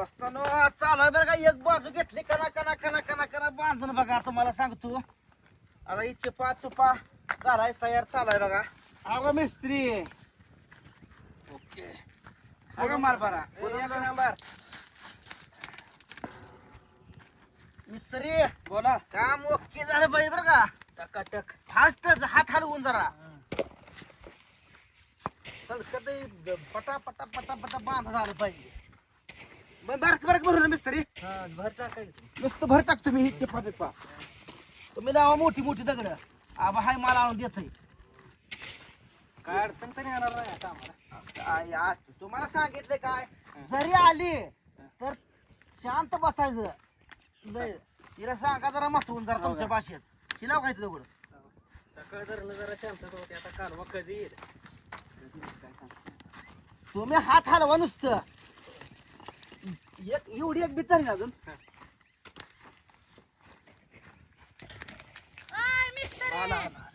दोस्तानो चालू बरं का. एक बाजू घेतली. कना कना कना कना कना बांधून बघा तुम्हाला सांगतो. आता ही चिपा चुपा घालाय तयार चालू आहे बघा. अगं मिस्त्री. ओके. अगं मार बरा. नंबर. मिस्त्री. बोला. काम ओके झालं पाहिजे बरं का. टकाटक. फास्टच हात हलवून जरा. कधी पटा पटा पटा पटा बांधा झालं पाहिजे. बरं बारक बारक भरून मिस्त्री. हा भर टाकायचं. नुसतं भर टाक तुम्ही ही चिपा बिपा तुम्ही लावा मोठी मोठी दगड. आबा हाय मला आणून देत काय अडचण तरी येणार नाही आता तुम्हाला सांगितलं काय? जरी आली तर शांत बसायचं. लय- तिला सांगा जरा महत्वून जरा तुमच्या भाषेत. शिलाव काय दगड सकाळ धरणं जरा शांतता होती. आता कालवा कधी येईल? तुम्ही हात हलवा नुसतं. एक एवढी एक बिचारी ना अजून. आय, मिस्त्री. आला आला.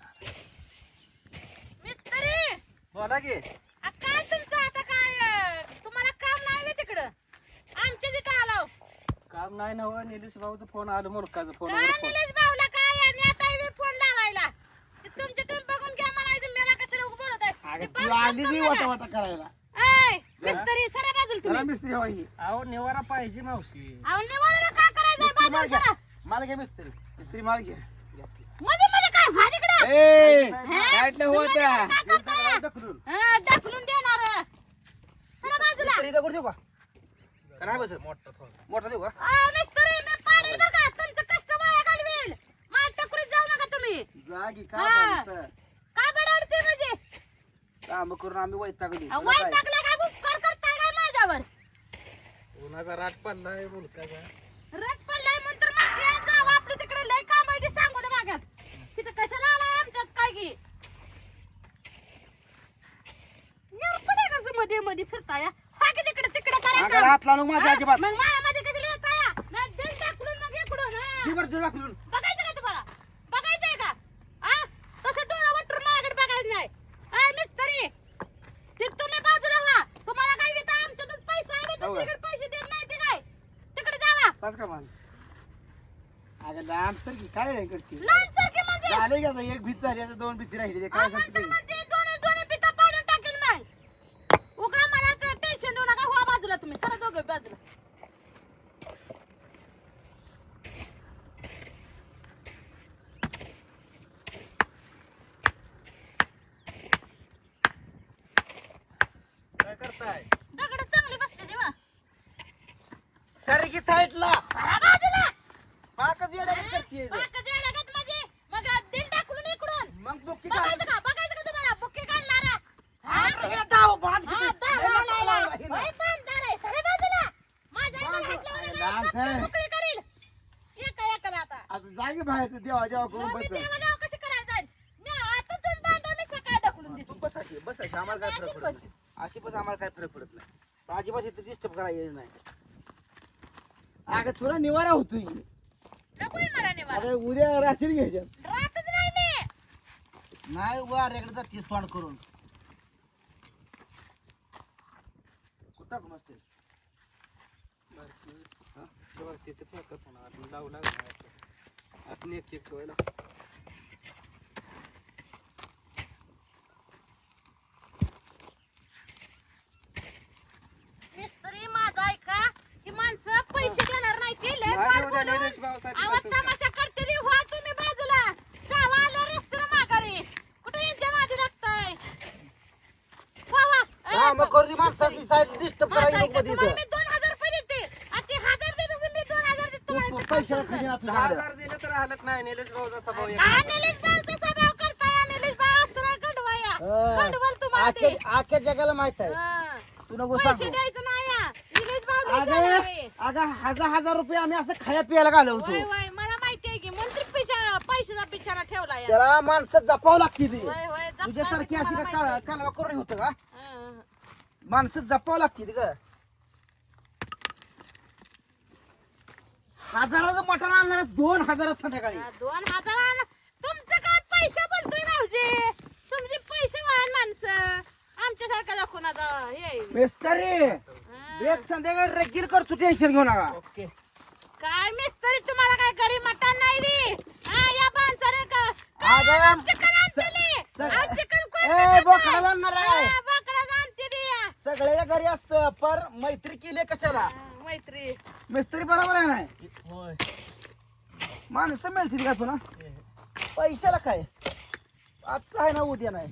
मिस्त्री. बोला की. आ, काय तुमचं आता काय अं, तुम्हाला काम नाही व्हय तिकडं? आमच्या तिथं आलो. काम नाही ना हो निलेश भाऊचा फोन आलो मुलकाचा फोन काय निलेश भाऊला काय? आणि आता फोन लावायला. ते तुमचे तुम्ही बघून घ्या म्हणायचं मला कशाला उभं बोलत आहे अगं ते आली वाटा मला. वाटा करायला. मिस्त्री सरा बाजूला तुम्ही. मिस्त्री हवा ही. अहो निवारा पाहिजे मावशी. अहो, निवाराला काय करायचं मिस्त्री माल बाजूला घ्या. सरा. मला घ्या मिस्त्री. मिस्त्री माल घ्या. मध्ये मध्ये काय तिकडं ए काय करताय? ढकलून हा, ढकलून देणार. सरा बाजूला. मिस्त्री दगड देऊ का? का नाही बसत? मोठा थोडा. मोठा देऊ का? अहो, मिस्त्री मी पाडेल बघा तुमचं कष्ट वाया घालवेल. माझ्या टकुरीत जाऊ नका तुम्ही. जागी हा. का काय बडवडते म्हणजे? काम करून आम्ही वैतागली काय? उपकार माझ्यावर उन्हाचा राट पडलाय मुलकाचा. रट पडलाय म्हणून तर मागच्या वेळेस जावं. आपलं तिकडे लय काम आहे ते सांगू ना मागात तिथं कशाला आलाय आमच्यात काय की आहे कसं मध्ये मध्ये फिरताय हा? की तिकडे तिकडे हात लावून माझ्या हा? अजिबात. मग मायामध्ये टाकून मग इकडून हा तुला ढकलून बघायचं का तुम्हाला बघायचंय का आ तसं डोळा वटून माझ्याकडे बघायचं नाही आय मिस्त्री ठीक तुम्ही बाजूला व्हा तुम्हाला काय येतं आमच्यातच पैसा आहे हो का? दुसरीकडे पैसे देत नाही ते काय तिकडे जावा पाच का मान की काय करते? सारखे म्हणजे? झाले का आता? एक भीत झाली आता दोन भीती राहिली ते काय आम्हाला सांगते तर म्हणजे दोन्ही दोन्ही पिता पाडून टाकेल मग. उगा मला टेन्शन देऊ नका व्हा बाजूला तुम्ही सरा दोघं बाजूला. काय करताय? दगड चांगली बसते तेव्हा सर की साईडला. करते बाकाचं येड्यागत म्हणजे मग दिल टाकून इकडून मग बुक्की बघायचं का बघायचं का तुम्हाला बुक्की घालणारा हा? काय डाव बांध हा, किती. दार लय लावायला. लावला हिनं. होय, बांधणार आहे. सरे बाजूला. माझ्या बाजू- अंगाला हात लावला अरे, ना, लहान सत्तर साहेब. मोकळी करील. एका एकाला आता. आता जागी बाहेर ते देवा देवा करून मग मी बस देवा देवा कशी करायला जाईल? मी आता तुम्ही बांधा, मी सकाळी ढकलून देते. बस अशी बस अशी आम्हाला काय फरक अशीच पडत नाही अशी बस आम्हाला काय फरक पडत नाही अजिबात इथं डिस्टर्ब करायला येत नाही अगं तुला निवारा होतोय उद्या रात्री घ्यायच्या. नाही वाऱ्याकडे जाते तोंड करून. कुठं का मस्त लावू लागला आपण एक एक ठेवायला मिस्त्री माझा ऐका ही माणसं पैसे देणार नाही ते निलेश भाऊसाठी आवाज तसंच का? तमाशा करते व्हा तुम्ही बाजूला जावा आल्या रस्त्याला माघारी कुठे यांच्या मागे लागताय वा वा हा मग करू दे माणसाची साईड डिस्टर्ब माझं करायला ऐका, नको मध्ये तुम्हाला इथं मी दोन हजार रुपये देते आणि ते हजार देत असेल, मी दोन हजार देते तू तुम्हाला तू इथं पैशाला पाठवून खजिना द्या. तुझ्याकडे हजार दिले तर हालत नाही निलेश भाऊचा स्वभाव एक हा, निलेश भाऊचा स्वभाव करताय, हा, निलेश भाऊ असताना गंडवाया. गंडवाल तुम्हाला आख्या ते. आख्या जगाला माहीत आहे हा. तू नको पैसे सांगू द्यायचं नाही. निलेश भाऊ लय शाणा अगं आहे. अगं हजार हजार रुपये आम्ही असं खाया पियाला घालवतो. वय, वय, मला माहिती आहे की मंत्री पिछा पैशाचा पिछाना ठेवला या. त्याला माणसं जपावं लागते ती. वय, वय, जपणार तुझ्यासारखी ते अशी मला का. काळ- कालवा करून होतं का? हा. माणसं जपावं लागते ग. हजाराचं मटण आणणार दोन हजारात संध्याकाळी. दोन हजार तुमचं काय पैसे बोलतोय भाऊजी? तुमचे पैसे वाहन माणसं. आमच्यासारखा दाखवून आता हे. मिस्त्री बेग संध्याकाळी रगील करतो टेन्शन घेऊ नका. ओके. काय मिस्त्री तुम्हाला काय घरी मटण नाही बी? हा, या माणसाने का- अगं, काय चिकन आणतेली? स- चिकन कोण ए, खातं? बोकडा जाणार आहे. हा, बोकडाच आणतेली या. सगळ्या घरी असतं पर मैत्री केली कशाला? हा, मैत्री. मिस्त्री बरोबर आहे नाही होय. माणसं मिळतील का तुला? पैशाला काय? आजचा आहे ना उद्या नाही.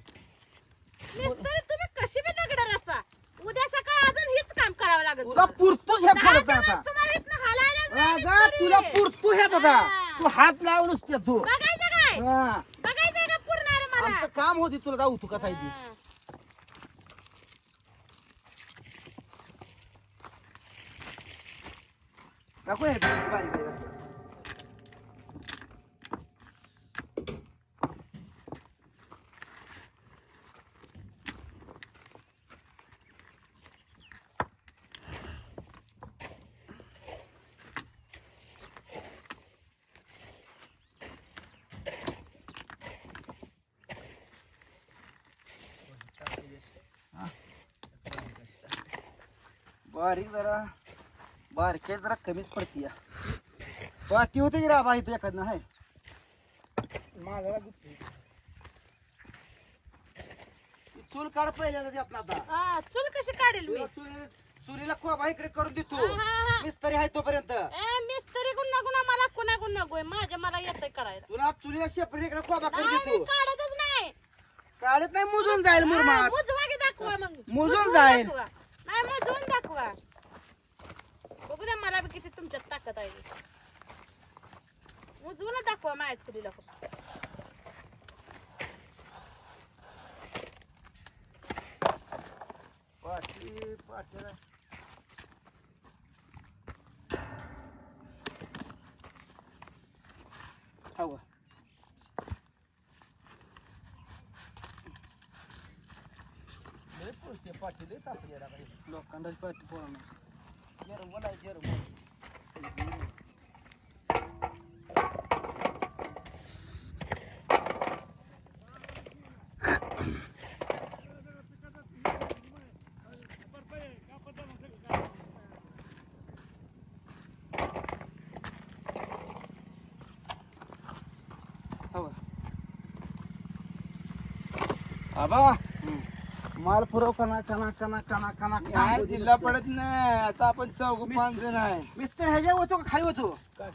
मिस्त्री तुम्ही कशी बी दगड रचा. उद्या सकाळ अजून हीच काम करावं लागत तुला पुरतोच दहा पडत आता तुम्हाला इथनं हालायलाच नाही अगं, मिस्त्री. तुला पुरतो हा. तू हात लावून नुसते तू बघायचं काय हा. बघायचंय का पुरणार मला आमचं काम होती तुला जाऊ तू कसा आहे ती. हा. टाकू हे बारीक बारीक असं. बारीक जरा बारके जरा कमीच पडती या. पाठी होते की राबा इथे एखादं आहे चूल काढ पहिल्यांदा आता. हा, चूल कशी काढेल मी? तुला चुली- चुलीला खोबा इकडे करून देतो हा, हा, हा. मिस्त्री आहे तोपर्यंत. ए मिस्त्री गुन्हा गुन्हा मला कुणा गुन्हा गोय? माझ्या मला येतंय करायला तुला चुलीला शेपटी इकडे खोबा करून नाही, मी देतो काढतच नाही. काढत नाही मुजून जाईल हा, मुरमात मुजवा की दाखवा मग. मुजून जाईल. दाखवा. नाही दोन दाखवा. बघू द्या मला बी किती तुमच्यात ताकद आहे. मुजवून दाखवा माझ्या चुलीला फक्त. पाठी पाठी हवं लय पळते पाठी लय पाठी पोळा जेरमल आहे आबा माल पुरव कना कना कना कना कना यार जिल्हा पडत नाही. आता आपण चौघ पाच जण आहे. मिस्टर ह्याच्या होतो का खाली होतो? काय?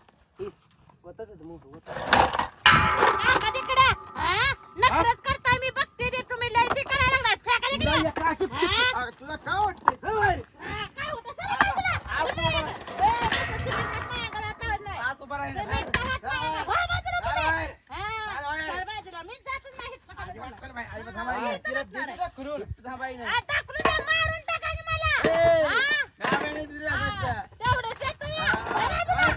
तिकडे हा? नखरच करताय मी बघते ते. तुम्ही लागलाय फेका तुला तिकडे काय वाटतंय? चल बाहेर. हा, काय होतं सर बाजूला आत उभा राहा. ए, तुझं सिमेंटात माझ्या गळ्यात लावत नाही. आत उभा राहा. सिमेंटचा हात चल माझ्या- बाहेर. हो, बाजूला चल तुम्ही. बाहेर. हा, चल बाहेर. सर बाजूला. मी जातच नाही हित पकडत अजिबात मला. चल बाहेर. अजिबात हा, थांबा. इथं तिला बसणार आहे. दिलं करून. थांबाई नाही. हा, टाकलं द्या, मारून टाका की मला. ए, हा? काय म्हणे तुझ्या हा, हातात? तेवढंच येतं या. सर बाजूला.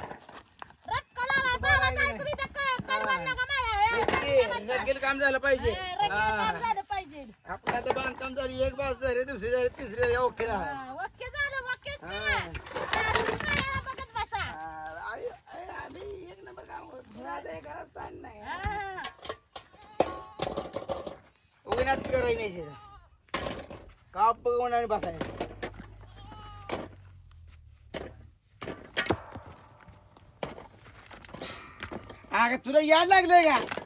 रक्क लावा, गावात ऐकू इथं क- कडवण नका मारा. ए, नक्की, रगेल काम झालं पाहिजे ए, रगेल काम झालं पाहिजे आपलं आता बांधकाम झाली एक बाजू झाली दुसरी झाली तिसरी झाली ओके झालं हा, ओके झालं ओकेच करा हा, तुम्ही पायाला बघत बसा आम्ही एक नंबर काम घरात ताण नाही हा. उन्हात करायला नाही. का बघून आणि बसायचं. अगं तुला याद लागलंय का?